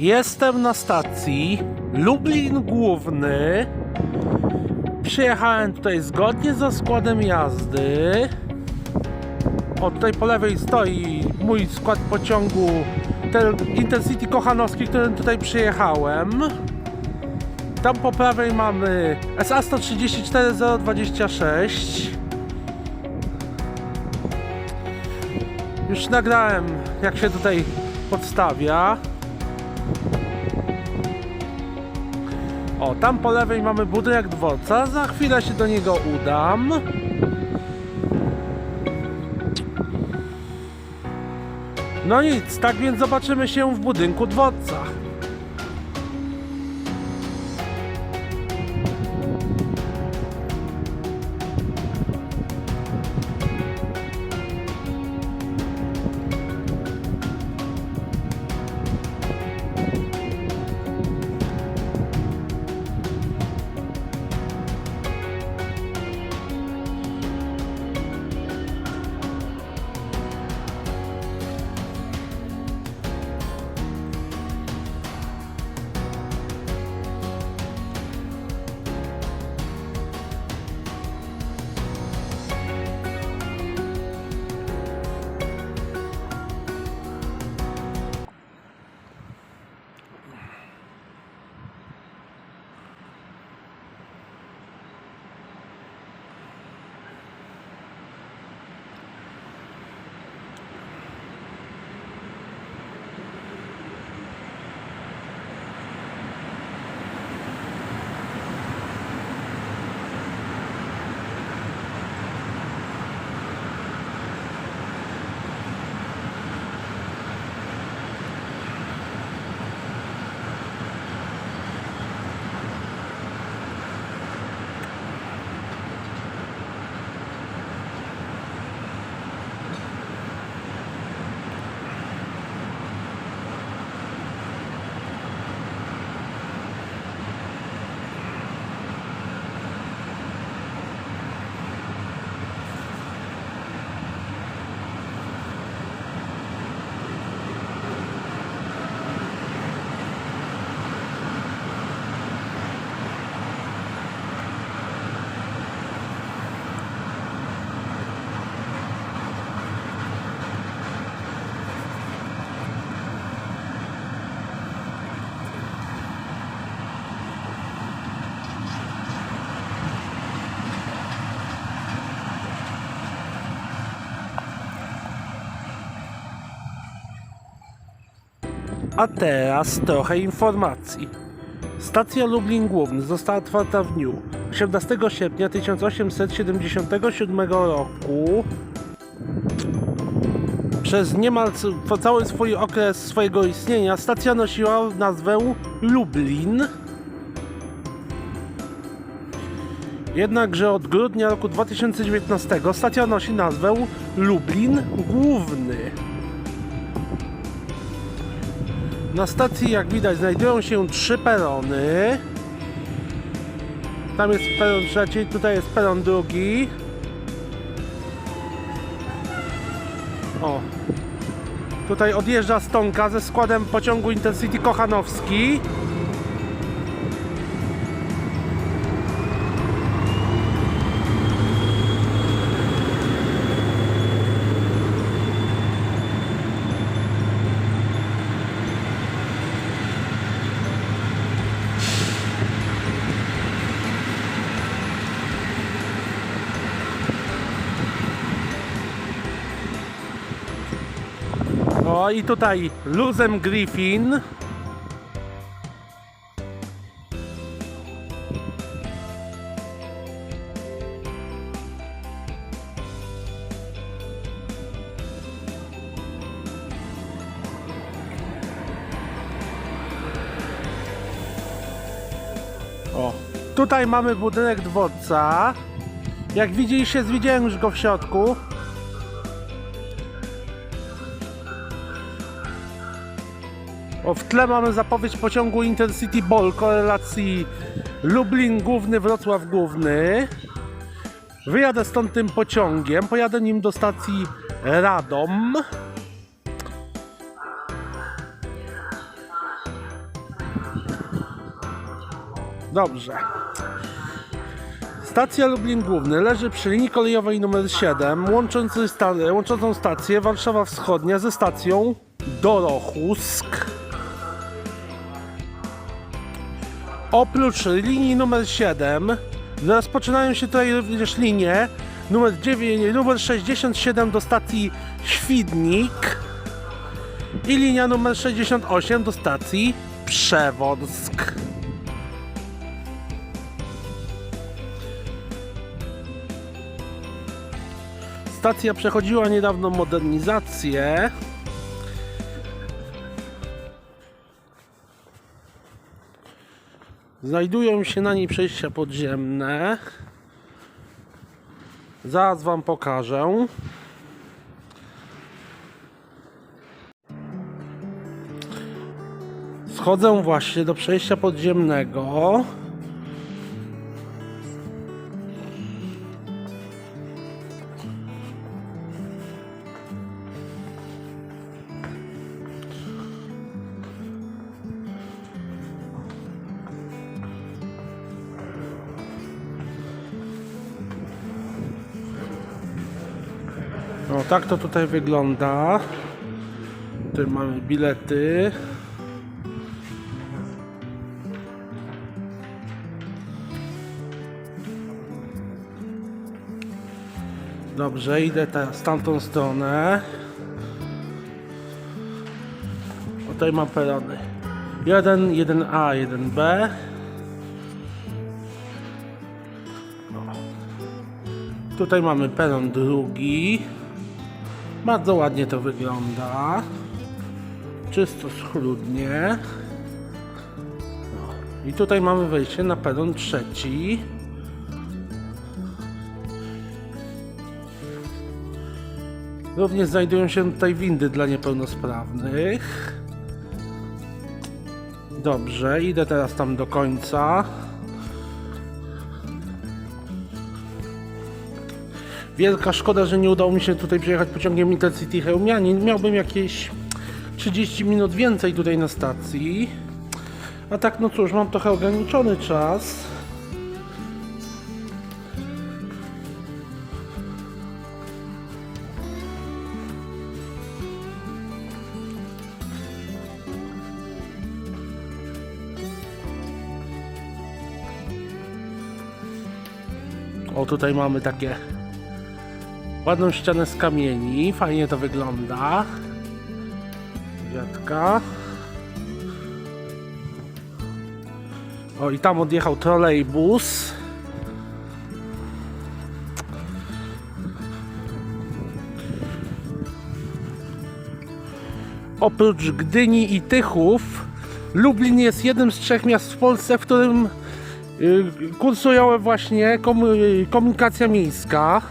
Jestem na stacji Lublin Główny. Przyjechałem tutaj zgodnie ze składem jazdy. O, tutaj po lewej stoi mój skład pociągu Intercity Kochanowski, którym tutaj przyjechałem. Tam po prawej mamy SA 134026. Już nagrałem, jak się tutaj podstawia. O, tam po lewej mamy budynek dworca. Za chwilę się do niego udam. No nic, tak więc zobaczymy się w budynku dworca. A teraz trochę informacji. Stacja Lublin Główny została otwarta w dniu 18 sierpnia 1877 roku. Przez niemal cały swój okres swojego istnienia stacja nosiła nazwę Lublin. Jednakże od grudnia roku 2019 stacja nosi nazwę Lublin Główny. Na stacji, jak widać, znajdują się trzy perony. Tam jest peron trzeci, tutaj jest peron drugi. O. Tutaj odjeżdża Stonka ze składem pociągu Intercity Kochanowski. I tutaj Luzem Griffin. O, tutaj mamy budynek dworca. Jak widzieliście, zwiedziłem już go w środku. O, w tle mamy zapowiedź pociągu Intercity Ball korelacji Lublin Główny, Wrocław Główny. Wyjadę stąd tym pociągiem, pojadę nim do stacji Radom. Dobrze. Stacja Lublin Główny leży przy linii kolejowej nr 7, łączący łączącą stację Warszawa Wschodnia ze stacją Dorochusk. Oprócz linii numer 7 rozpoczynają się tutaj również linie numer, 9, numer 67 do stacji Świdnik i linia numer 68 do stacji Przeworsk. Stacja przechodziła niedawno modernizację. Znajdują się na niej przejścia podziemne. Zaraz Wam pokażę. Schodzę właśnie do przejścia podziemnego. Tak to tutaj wygląda. Tutaj mamy bilety. Dobrze, idę teraz w tamtą stronę. Tutaj mam perony. 1, 1A, 1B. Tutaj mamy peron drugi. Bardzo ładnie to wygląda. Czysto schludnie. No. I tutaj mamy wejście na peron trzeci. Również znajdują się tutaj windy dla niepełnosprawnych. Dobrze, idę teraz tam do końca. Wielka szkoda, że nie udało mi się tutaj przejechać pociągiem Intercity Chełmianin. Miałbym jakieś 30 minut więcej tutaj na stacji. A tak, no cóż, mam trochę ograniczony czas. O, tutaj mamy takie ładną ścianę z kamieni. Fajnie to wygląda. Dziadka. O, i tam odjechał trolejbus. Oprócz Gdyni i Tychów, Lublin jest jednym z trzech miast w Polsce, w którym y, kursuje właśnie komu- komunikacja miejska.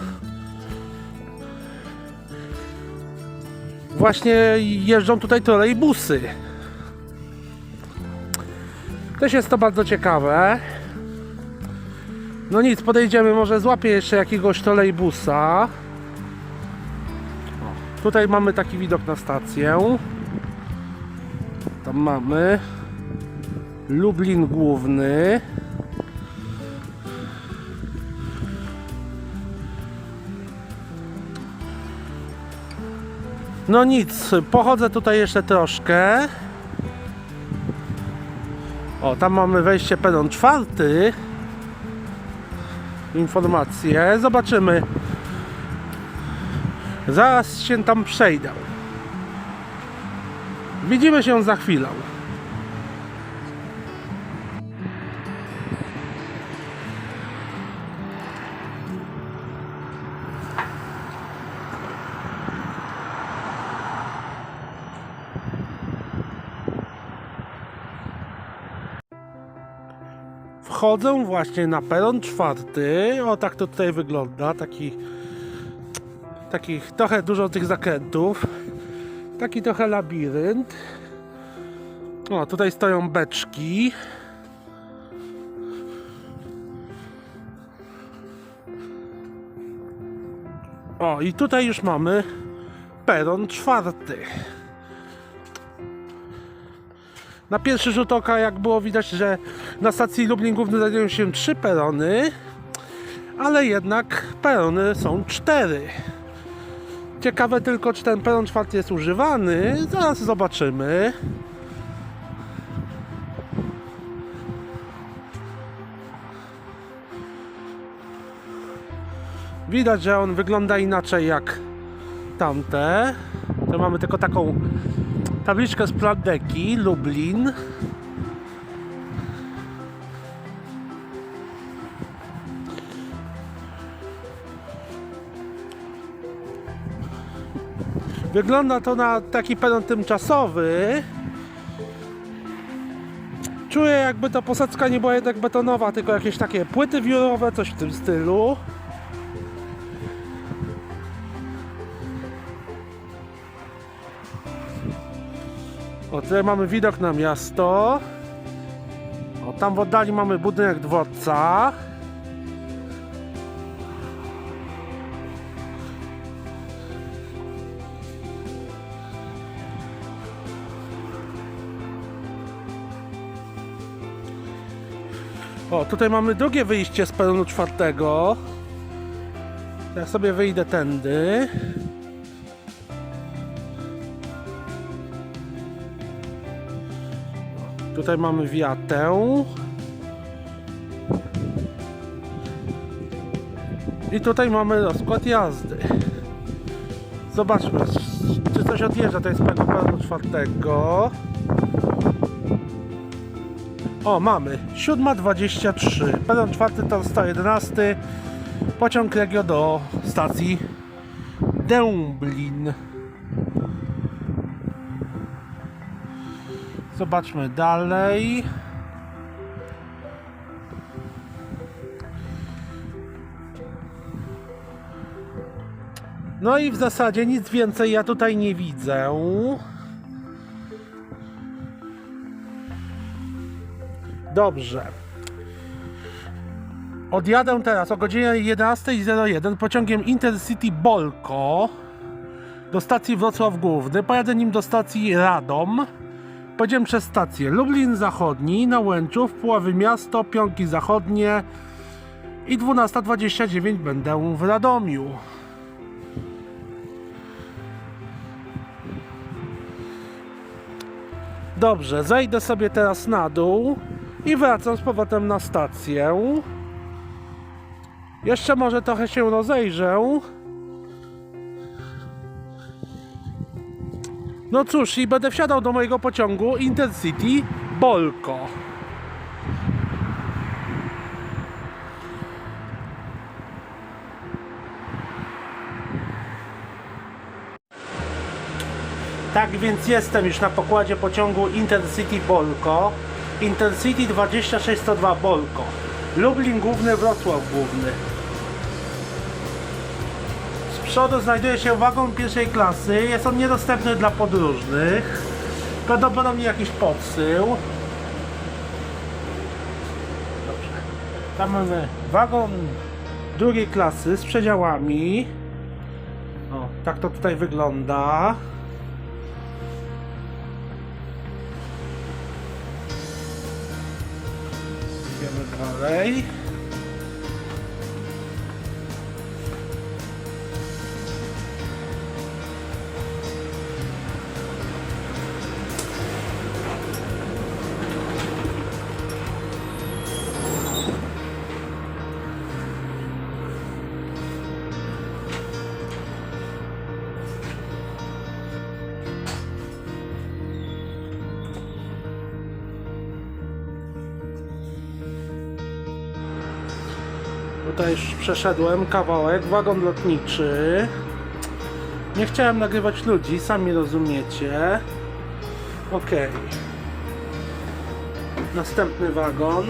Właśnie jeżdżą tutaj trolejbusy. Też jest to bardzo ciekawe. No nic, podejdziemy, może złapię jeszcze jakiegoś trolejbusa. Tutaj mamy taki widok na stację. Tam mamy Lublin Główny. No nic, pochodzę tutaj jeszcze troszkę. O, tam mamy wejście peron czwarty. Informacje. Zobaczymy. Zaraz się tam przejdę. Widzimy się za chwilę. Wchodzę właśnie na peron czwarty. O, tak to tutaj wygląda. Taki, takich trochę dużo tych zakrętów. Taki trochę labirynt. O, tutaj stoją beczki. O, i tutaj już mamy peron czwarty. Na pierwszy rzut oka, jak było widać, że na stacji Lublin Główny znajdują się trzy perony, ale jednak perony są cztery. Ciekawe tylko, czy ten peron czwarty jest używany. Zaraz zobaczymy. Widać, że on wygląda inaczej jak tamte. To mamy tylko taką tabliczkę z plandeki Lublin. Wygląda to na taki peron tymczasowy. Czuję jakby ta posadzka nie była jednak betonowa, tylko jakieś takie płyty wiórowe, coś w tym stylu. Tutaj mamy widok na miasto. O, tam w oddali mamy budynek dworca. O, tutaj mamy drugie wyjście z peronu czwartego. Ja sobie wyjdę tędy. Tutaj mamy wiatę. I tutaj mamy rozkład jazdy. Zobaczmy, czy coś odjeżdża. To jest peronu czwartego. O, mamy. 7.23. Peron czwarty to 111. Pociąg Regio do stacji Dęblin. Zobaczmy dalej. No i w zasadzie nic więcej ja tutaj nie widzę. Dobrze. Odjadę teraz o godzinie 11.01 pociągiem Intercity Bolko do stacji Wrocław Główny. Pojadę nim do stacji Radom. Pojedziemy przez stację Lublin Zachodni, Nałęczów, Puławy Miasto, Pionki Zachodnie i 12.29 będę w Radomiu. Dobrze, zejdę sobie teraz na dół i wracam z powrotem na stację. Jeszcze może trochę się rozejrzę. No cóż, i będę wsiadał do mojego pociągu Intercity Bolko. Tak więc jestem już na pokładzie pociągu Intercity Bolko. Intercity 2602 Bolko. Lublin Główny, Wrocław Główny. Przodu znajduje się wagon pierwszej klasy. Jest on niedostępny dla podróżnych. Prawdopodobnie jakiś podsył. Tam mamy wagon drugiej klasy z przedziałami. O, tak to tutaj wygląda. Idziemy dalej. Tutaj już przeszedłem kawałek, wagon lotniczy. Nie chciałem nagrywać ludzi, sami rozumiecie. Ok. Następny wagon.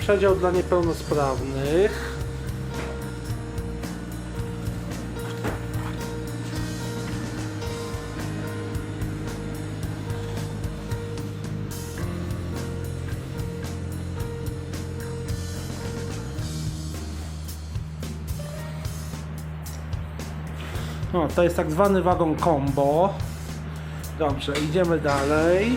Przedział dla niepełnosprawnych. To jest tak zwany wagon combo. Dobrze, idziemy dalej.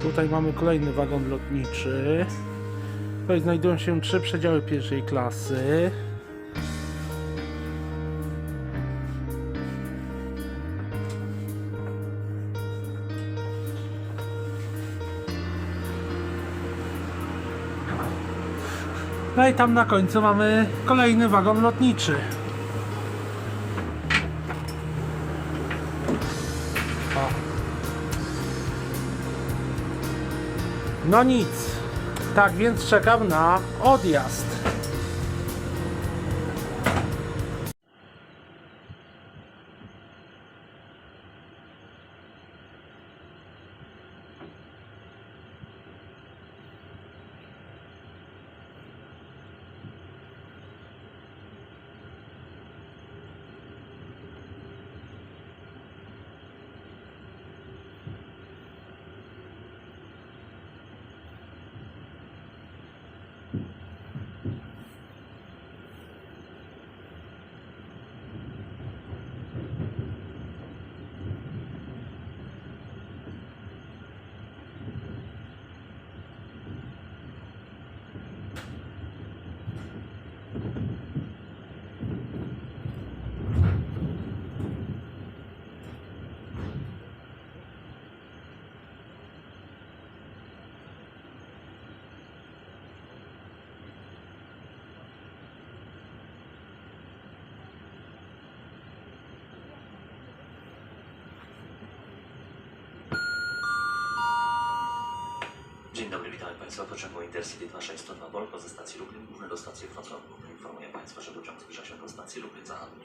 Tutaj mamy kolejny wagon lotniczy. Tutaj znajdują się trzy przedziały pierwszej klasy. I tam na końcu mamy kolejny wagon lotniczy. O. No nic. Tak więc czekam na odjazd. Dzień dobry, witamy Państwa pociągu Intercity 2602 Bolko ze stacji Lublin Główny do stacji Wrocław. Informuję Państwa, że pociąg zbliża się do stacji Lublin Zachodni.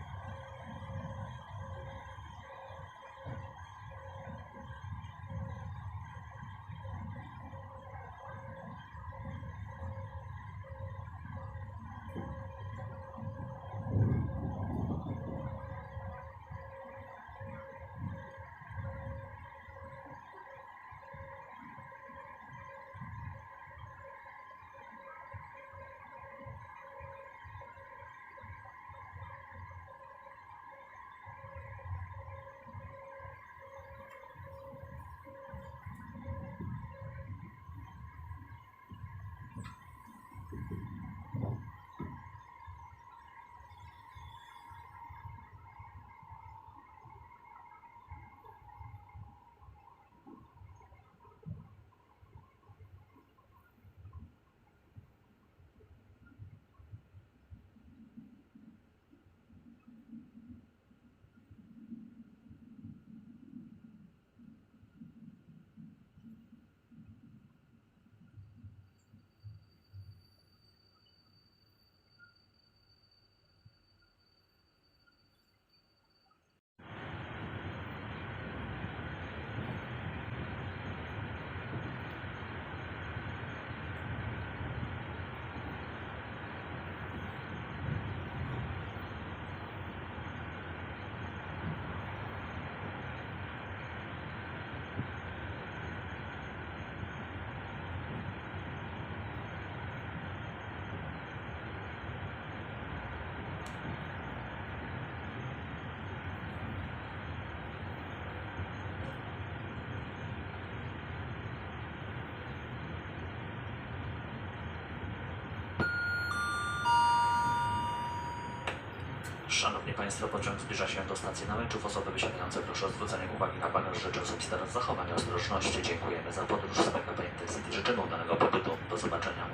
Szanowni Państwo, pociąg zbliża się do stacji Nałęczów. Osoby wysiadające proszę o zwrócenie uwagi na bagaż, rzeczy osobiste oraz zachowanie ostrożności. Dziękujemy za podróż z PKP Intercity. Życzymy udanego pobytu. Do zobaczenia.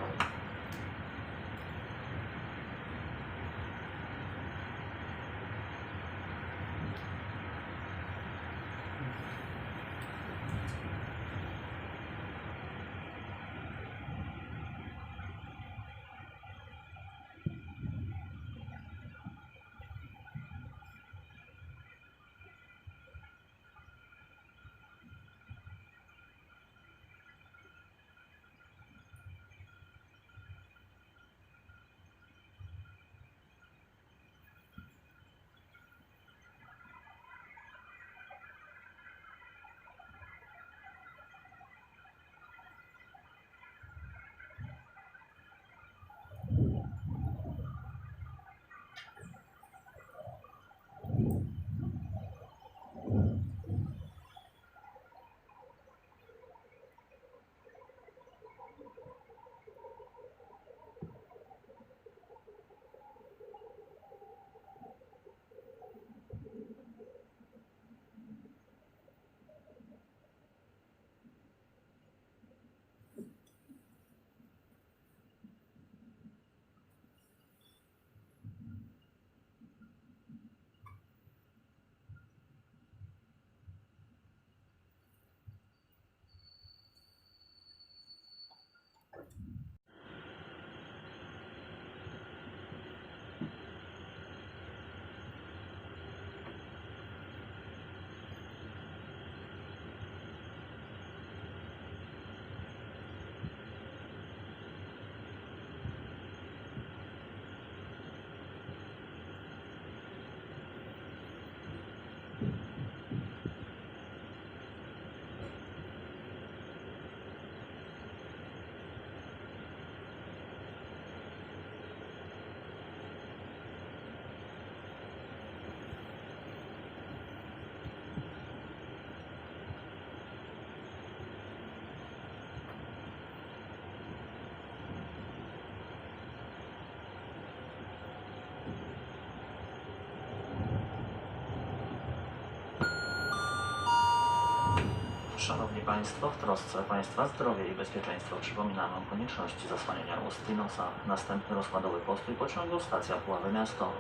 Państwo, w trosce Państwa zdrowie i bezpieczeństwo przypominamy o konieczności zasłaniania ust i nosa. Następny rozkładowy postój pociągu stacja Puławy Miasto.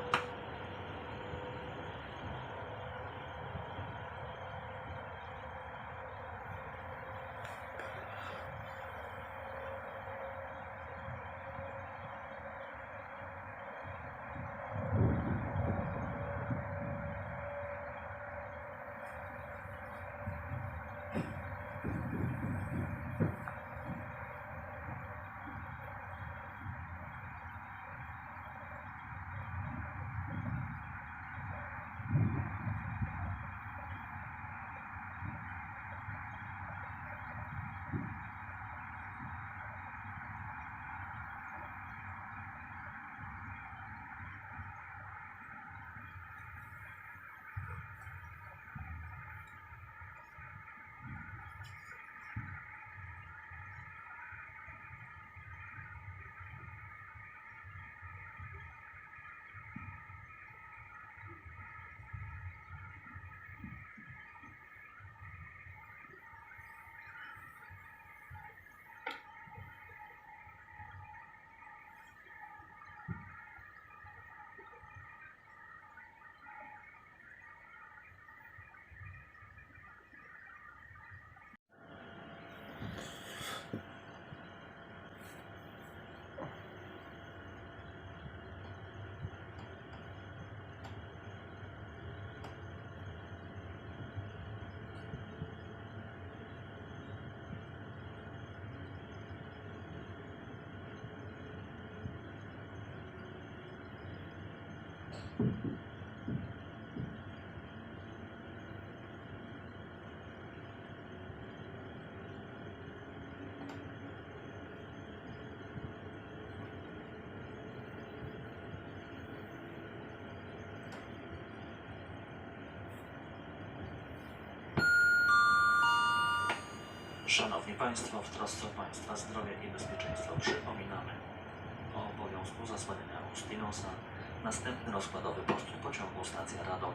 Szanowni Państwo, w trosce o Państwa zdrowie i bezpieczeństwo przypominamy o obowiązku zasłaniania ust i nosa. Następny rozkładowy postój pociągu stacja Radom.